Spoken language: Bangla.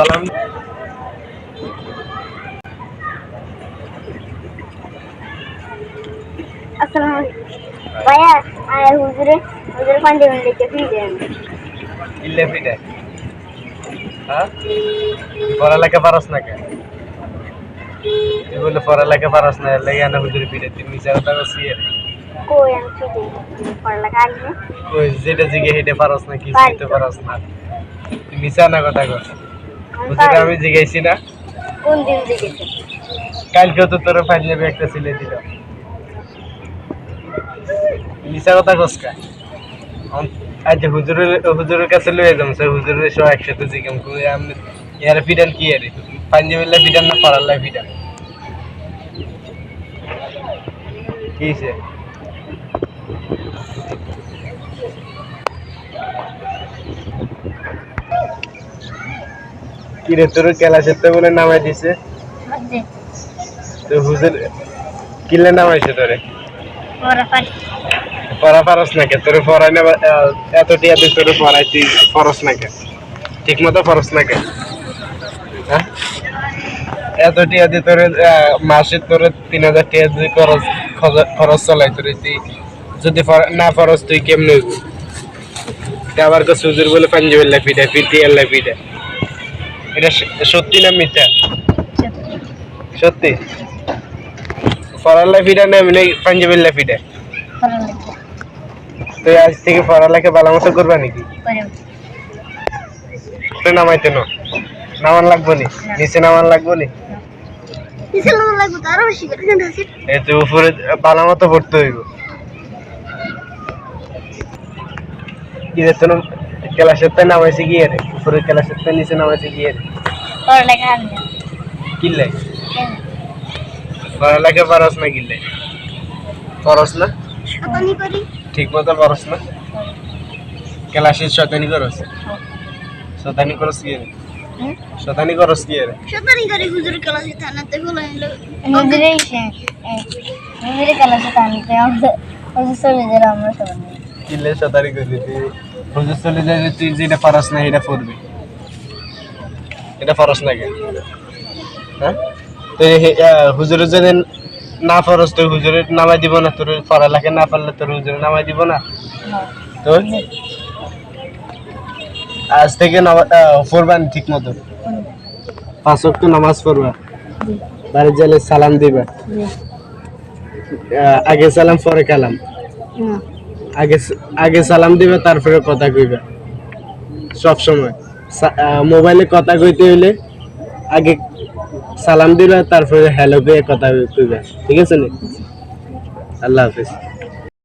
সালাম। আসসালামু আলাইকুম। ভাইয়া আর হুজুরে হুজুরে ফ্রি দেন ইল্লে হ্যাঁ? পড়ালেখা পারস না কে তুই বলে পড়ালেখা পারস না লেগে না হুজুরি তুই কথা এর কই আমি ফ্রি দেই পড়ালেখা আগে যেটা জিগে হেঁটে পারস না কি পারি। পারস না। তুই মিশা না কথা কর পারি। আমি জিগাইছি না? কোন দিন জিজ্ঞেস? কালকেও তো তোর পাঞ্জাবি একটা সিলে দিল। মিশা কথা কসকা আজ হুজুরের হুজুরের কাছে লয়ে যাম স্যার হুজুরের সব একসাথে জিগাম। কই আমি ইয়ার ফিডান কি আরে পাঞ্জাবি লাই ফিডান না পারার লাই ফিডান? কি সে কি রে তোর ক্লাসের বলে নামাই দিছে। তো হুজুর কিলে নামাইছে তোরে? পড়া পারি পড়া পারস না কে? তোর পড়াই না এত টিয়া তুই তোর পড়াই তুই পড়স না কে? ঠিক মতো পড়স না কে? হ্যাঁ এত টিয়া দিয়ে তোর মাসে তোর তিন হাজার টিয়া যদি খরচ খরচ- খরচ চলাই তোর তুই যদি না পড়স তুই কেমনে আবার কো সুজুর বলে পাঞ্জাবের লাফিটা পিটিয়ার লাফিটা এটা সত্যি না মিথ্যা? সত্যি। পড়ার লাফিটা না এমনি পাঞ্জাবের লাফিটা তুই আজ থেকে পড়ালেখা ভালো মতো করবা নাকি? নামাইতে না? নামান লাগবো নি? নিচে নামান লাগবো নি? কিসের লোক তো আরও বেশি করে কিন্তু আছে। উপরে ভালো মতো পড়তে হইব। কি রে ক্লাসের তো নামাইছে গিয়ে রে উপরে ক্লাসের তো নিচে নামাইছে গিয়ে। পড়ালেখা কিনলে? পড়ালেখা পারস না কিনলে? পড়স না? শতানি করি। ঠিক মতো পড়স না ক্লাসে শতানি করস? শতানি করস কি শতানি করস কি শতানি করি হুজুর ক্লাসে থানাতে বলে এলো হুজুরে হুজুরে ক্লাসে থানাতে আমরা চলে গেল আমরা সবাই। কিনলে শতানি করবি তুই হুজুর চলে যায় তুই যেটা পারস না এটা পড়বি। এটা পারস না কে হ্যাঁ? তো হুজুরের যদি না পারস তুই হুজুরের নামাই দিব না তোর পড়ালেখা না পারলে তোর হুজুরের নামাই দিব না? তো আজ থেকে পড়বান ঠিক মতো। পাঁচ ওয়াক্ত নামাজ পড়বা। বাড়ি গেলে সালাম দিবা। আগে সালাম পরে কালাম। আগে আগে সালাম দিবে, তারপরে কথা কইবে। সব সময় মোবাইলে কথা কইতে হইলে আগে সালাম দিবে, তারপরে হ্যালো কইয়ে কথা কইবে। ঠিক আছে নি? আল্লাহ হাফিজ।